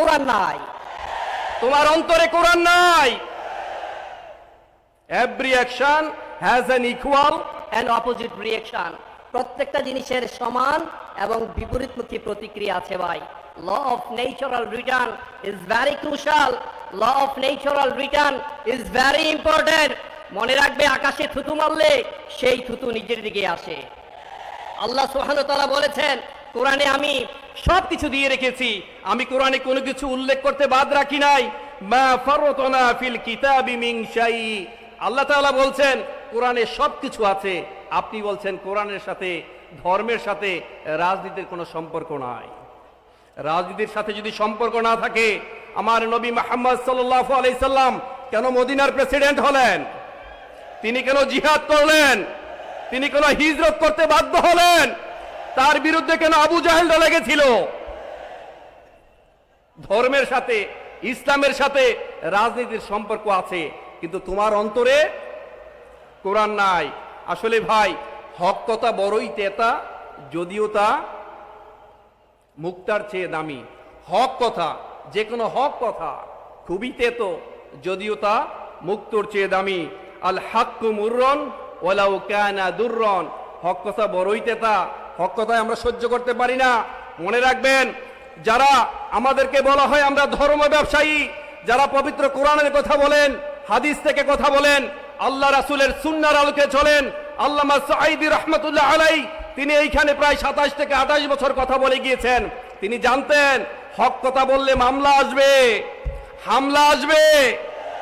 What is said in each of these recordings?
কোরআন নাই। তোমার অন্তরে কোরআন নাই। Every action has an equal and opposite reaction প্রত্যেকটা জিনিসের সমান এবং বিপরীতমুখী প্রতিক্রিয়া আছে ভাই। Law of natural return is very crucial law of natural return is very important মনে রাখবে আকাশে থুতু মারলে সেই থুতু নিজের দিকে আসে। আল্লাহ তাআলা বলেছেন কোরআনে আমি সব কিছু দিয়ে রেখেছি। আমি কোরআনে কোনো কিছু উল্লেখ করতে বাদ রাখি নাই। আল্লাহ বলছেন, কোরআনে সব কিছু আছে। আপনি বলছেন কোরআনের সাথে, ধর্মের সাথে রাজনীতির কোনো সম্পর্ক নাই। রাজনীতির সাথে যদি সম্পর্ক না থাকে, আমার নবী আলাইহি সাল্লাম কেন মদিনার প্রেসিডেন্ট হলেন? তিনি কেন জিহাদ করলেন? তিনি কেন হিজরত করতে বাধ্য হলেন? তার বিরুদ্ধে কেন আবু জাহেলরা লেগেছিল ধর্মের সাথে, ইসলামের সাথে রাজনীতির সম্পর্ক আছে, কিন্তু তোমার অন্তরে কোরআন নাই। আসলে ভাই, হক কথা বড়ই তেতা, যদিও তা মুক্তার চেয়ে দামি। হক কথা, যে কোনো হক কথা খুবই তেতো, যদিও তা মুক্তর চেয়ে দামি। আল হাক্কু মুররন ওলাউ কানা দুররন। হক কথা বড়ই তেতা হক আমরা সহ্য করতে পারি না। মনে রাখবেন, যারা আমাদেরকে বলা হয় আমরা ধর্ম ব্যবসায়ী, যারা পবিত্র কোরআনের কথা বলেন, হাদিস থেকে কথা বলেন, আল্লাহ রাসুলের সুন্নার আলোকে চলেন, আল্লামা সাঈদি রহমতুল্লাহ আলাই তিনি এইখানে প্রায় সাতাশ থেকে আঠাশ বছর কথা বলে গিয়েছেন। তিনি জানতেন, হক কথা বললে মামলা আসবে। হামলা আসবে।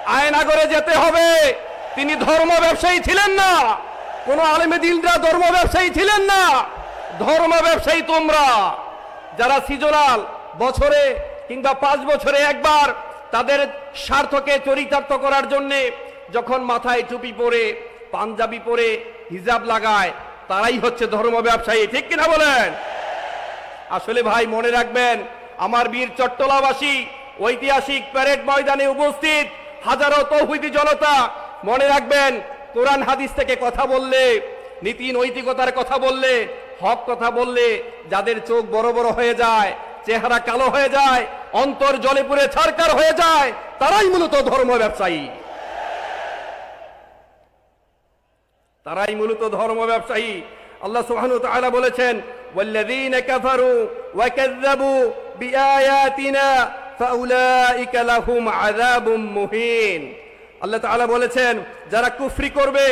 আয়নাগরে যেতে হবে। তিনি ধর্ম ব্যবসায়ী ছিলেন না। কোন আলেমে দিলরা ধর্ম ব্যবসায়ী ছিলেন না। ধর্ম ব্যবসায়ী তোমরা। যারা সিজনাল বছরে কিংবা পাঁচ বছরে একবার তাদের স্বার্থকে চরিতার্থ করার জন্যে যখন মাথায় টুপি পরে, পাঞ্জাবি পরে হিজাব লাগায়, তারাই হচ্ছে ধর্ম ব্যবসায়ী। ঠিক কিনা বলেন? আসলে ভাই, মনে রাখবেন, আমার বীর চট্টলাবাসী ঐতিহাসিক প্যারেড ময়দানে উপস্থিত হাজারো তৌহিদি জনতা, মনে রাখবেন, কোরআন হাদিস থেকে কথা বললে, নীতি নৈতিকতার কথা বললে হক কথা বললে যাদের চোখ বড় বড় হয়ে যায়, চেহারা কালো হয়ে যায়, অন্তর জলে পুরে ছারকার হয়ে যায়, তারাই মূলত ধর্ম ব্যবসায়ী। তারাই মূলত ধর্ম ব্যবসায়ী। আল্লাহ সুবহানাহু ওয়া তাআলা বলেছেন আল্লাহ বলেছেন, যারা কুফরি করবে,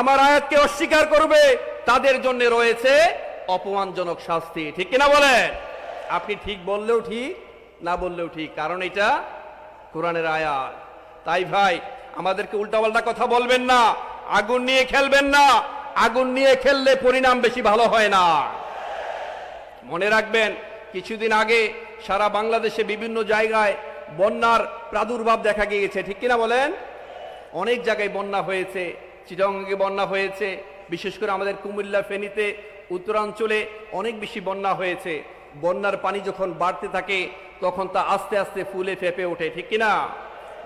আমার আয়াতকে অস্বীকার করবে, তাদের জন্য রয়েছে অপমানজনক শাস্তি, ঠিক কিনা বলেন? আপনি ঠিক বললেও ঠিক, না বললেও ঠিক, কারণ এটা কোরআনের আয়াত। তাই ভাই, আমাদেরকে উল্টাপাল্টা কথা বলবেন না, আগুন নিয়ে খেলবেন না, আগুন নিয়ে খেললে পরিণাম বেশি ভালো হয় না। মনে রাখবেন, কিছুদিন আগে সারা বাংলাদেশে বিভিন্ন জায়গায় বন্যার প্রাদুর্ভাব দেখা গিয়েছে, ঠিক কিনা বলেন? অনেক জায়গায় বন্যা হয়েছে চিটঙ্গে বন্যা হয়েছে, বিশেষ করে আমাদের কুমিল্লা, ফেনীতে উত্তরাঞ্চলে অনেক বেশি বন্যা হয়েছে। বন্যার পানি যখন বাড়তে থাকে, তখন তা আস্তে আস্তে ফুলে ফেপে ওঠে, ঠিক কিনা?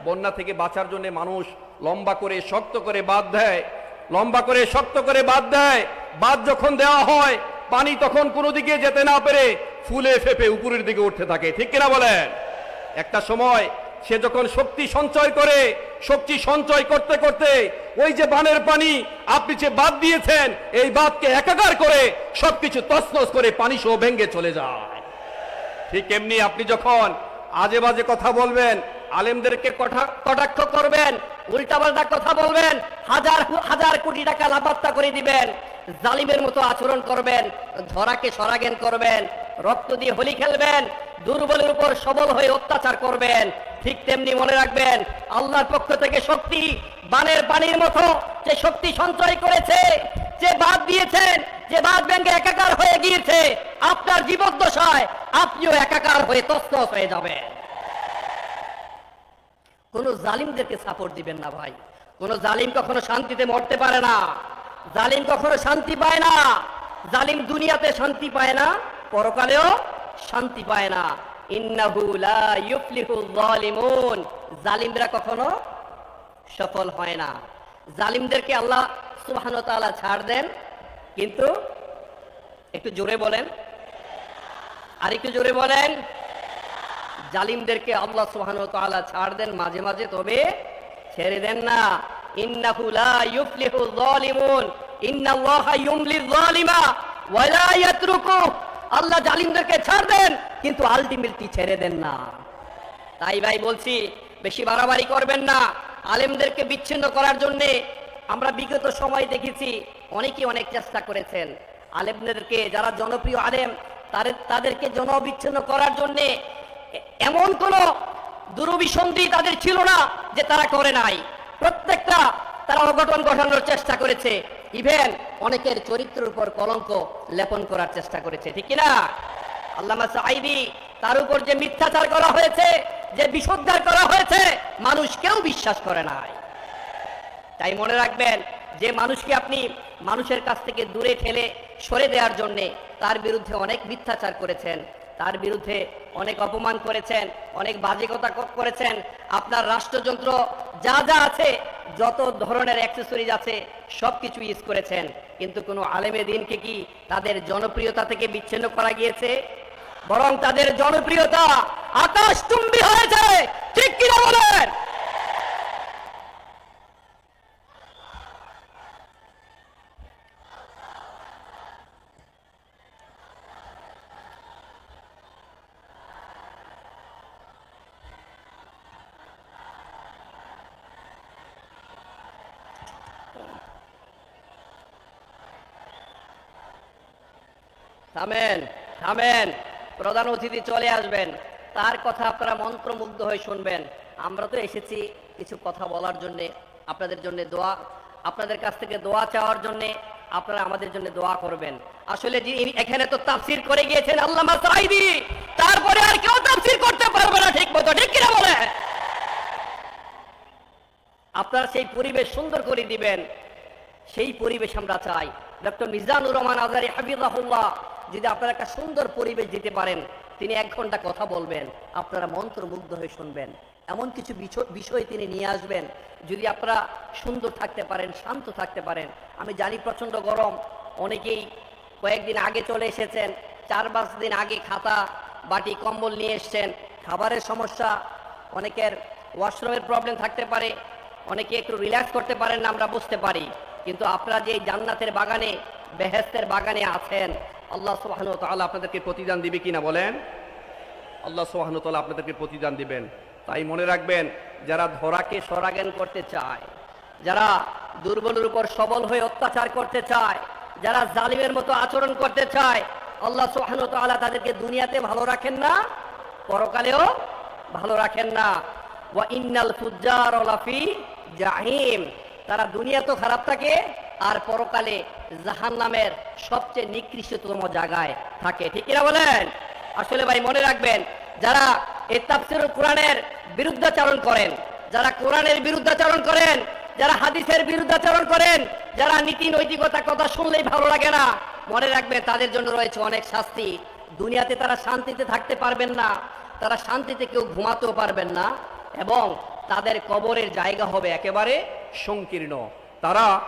বন্যা থেকে বাঁচার জন্য মানুষ লম্বা করে শক্ত করে বাদ দেয়। লম্বা করে শক্ত করে বাদ দেয়। বাদ যখন দেওয়া হয়, পানি তখন কোনো দিকে যেতে না পেরে ফুলে ফেপে উপরের দিকে উঠতে থাকে, ঠিক কিনা বলেন? একটা সময় সে যখন শক্তি সঞ্চয় করে, শক্তি সঞ্চয় করতে করতে ওই যে বানের পানি আপনি যে বাদ দিয়েছেন, এই বাদকে একাকার করে সবকিছু তছনছ করে পানি সহ ভেঙ্গে চলে যায়। ঠিক এমনি আপনি যখন আজে বাজে কথা বলবেন, আলেমদেরকে কটাক্ষ করবেন, উল্টাপাল্টা কথা বলবেন, হাজার হাজার কোটি টাকা লাপাত্তা করে দিবেন জালিমের মতো আচরণ করবেন, ধরাকে সরাগেন করবেন, রক্ত দিয়ে হোলি খেলবেন, দুর্বলের উপর সবল হয়ে অত্যাচার করবেন, ঠিক তেমনি মনে রাখবেন, আল্লাহর পক্ষ থেকে শক্তি, বানের পানির মতো যে শক্তি সঞ্চয় করেছে, যে বাদ দিয়েছেন, যে বাদ ব্যাংকে একাকার হয়ে গিয়েছে, আপনার জীবদ্দশায় আপনিও একাকার হয়ে তস্তস হয়ে যাবেন। কোন জালিমদেরকে সাপোর্ট দিবেন না ভাই। কোন জালিম কখনো শান্তিতে মরতে পারে না। জালিম কখনো শান্তি পায় না। জালিম দুনিয়াতে শান্তি পায় না, পরকালেও শান্তি পায় না। জালিমরা কখনো সফল হয় না। জালিমদেরকে আল্লাহ সুবহানাহু ওয়া ছাড় দেন। কিন্তু একটু জোরে বলেন। আর একটু জোরে বলেন। জালিমদেরকে আল্লাহ সুবহান তাআলা ছাড় দেন মাঝে মাঝে, তবে ছেড়ে দেন না। ইন্নাহু লা ইউফলিহু যালিমুন। ইন্নাল্লাহা ইউমলি যালিমা ওয়া লা ইয়াতরুকু। আল্লাহ জালিমদেরকে ছাড় দেন, কিন্তু আলটিমেটলি ছেড়ে দেন না। তাই ভাই বলছি, বেশি বাড়াবাড়ি করবেন না। আলেমদেরকে বিচ্ছিন্ন করার জন্য আমরা বিগত সময় দেখেছি অনেকে অনেক চেষ্টা করেছেন। আলেমদেরকে যারা জনপ্রিয় আলেম, তাদের, তাদেরকে জনবিচ্ছিন্ন করার জন্য এমন কোন দুরভিসন্ধি তাদের ছিল না যে তারা করে নাই। প্রত্যেকটা তারা অঘটন ঘটানোর চেষ্টা করেছে। ইভেন অনেকের চরিত্রের উপর কলঙ্ক লেপন করার চেষ্টা করেছে, ঠিক কিনা? আল্লামা সাইদি তার উপর যে মিথ্যাচার করা হয়েছে, যে বিশুদ্ধার করা হয়েছে, মানুষ কেউ বিশ্বাস করে নাই। তাই মনে রাখবেন, যে মানুষকে আপনি মানুষের কাছ থেকে দূরে ঠেলে সরে দেওয়ার জন্যে তার বিরুদ্ধে অনেক মিথ্যাচার করেছেন তার বিরুদ্ধে অনেক অপমান করেছেন, অনেক বাজিকতা করেছেন। আপনার রাষ্ট্রযন্ত্র যা যা আছে, যত ধরনের অ্যাক্সেসরিজ আছে সব কিছু ইউজ করেছেন। কিন্তু কোনো আলেমে দিনকে কি তাদের জনপ্রিয়তা থেকে বিচ্ছিন্ন করা গিয়েছে? বরং তাদের জনপ্রিয়তা আকাশ চুম্বি হয়েছে। ঠিক কিনা বলেন? থামেন থামেন। প্রধান অতিথি চলে আসবেন। তার কথা আপনারা মন্ত্রমুগ্ধ হয়ে শুনবেন। আমরা তো এসেছি কিছু কথা বলার জন্য, আপনাদের জন্য দোয়া, আপনাদের কাছ থেকে দোয়া চাওয়ার জন্য আপনারা আমাদের জন্য দোয়া করবেন। আসলে এখানে তো তাফসির করে গিয়েছেন আল্লামা সাইদি তারপরে আর কেউ তাফসির করতে পারবে না, ঠিক মতো, ঠিক কিনা বলে? আপনারা সেই পরিবেশ সুন্দর করে দিবেন। সেই পরিবেশ আমরা চাই। ডক্টর মিজানুর রহমান আজারি হাবিবাহুল্লাহ যদি আপনারা একটা সুন্দর পরিবেশ দিতে পারেন, তিনি এক ঘণ্টা কথা বলবেন, আপনারা মন্ত্রমুগ্ধ হয়ে শুনবেন। এমন কিছু বিষ- বিষয় তিনি নিয়ে আসবেন, যদি আপনারা সুন্দর থাকতে পারেন, শান্ত থাকতে পারেন। আমি জানি প্রচণ্ড গরম, অনেকেই কয়েকদিন আগে চলে এসেছেন, চার পাঁচ দিন আগে খাতা, বাটি, কম্বল নিয়ে এসছেন। খাবারের সমস্যা, অনেকের ওয়াশরুমের প্রবলেম থাকতে পারে, অনেকে একটু রিল্যাক্স করতে পারেন না, আমরা বুঝতে পারি। কিন্তু আপনারা যে জান্নাতের বাগানে, বেহেস্তের বাগানে আছেন আল্লাহ সোহান তাআলা আপনাদেরকে প্রতিদান দিবে কিনা বলেন? আল্লাহ সোহান তাআলা আপনাদেরকে প্রতিদান দিবেন। তাই মনে রাখবেন, যারা ধরাকে সরাগান করতে চায়, যারা দুর্বলের উপর সবল হয়ে অত্যাচার করতে চায়, যারা জালিমের মতো আচরণ করতে চায়, আল্লাহ সুবহান তাআলা তাদেরকে দুনিয়াতে ভালো রাখেন না, পরকালেও ভালো রাখেন না। ওয়া ইন্নাল ফুজ্জার জাহিম, তারা দুনিয়া তো খারাপ থাকে আর পরকালে জাহান্নামের সবচেয়ে নিকৃষ্টতম জায়গায় থাকে। ঠিক কিনা বলেন? আসলে ভাই, মনে রাখবেন, যারা এই তাফসিরুল কোরআনের বিরুদ্ধাচরণ করেন, যারা কোরআনের বিরুদ্ধাচরণ করেন, যারা হাদিসের বিরুদ্ধাচরণ করেন, যারা নীতি নৈতিকতা কথা শুনলেই ভালো লাগে না, মনে রাখবেন, তাদের জন্য রয়েছে অনেক শাস্তি। দুনিয়াতে তারা শান্তিতে থাকতে পারবেন না, তারা শান্তিতে কেউ ঘুমাতেও পারবেন না, এবং তাদের কবরের জায়গা হবে একেবারে সংকীর্ণ। তারা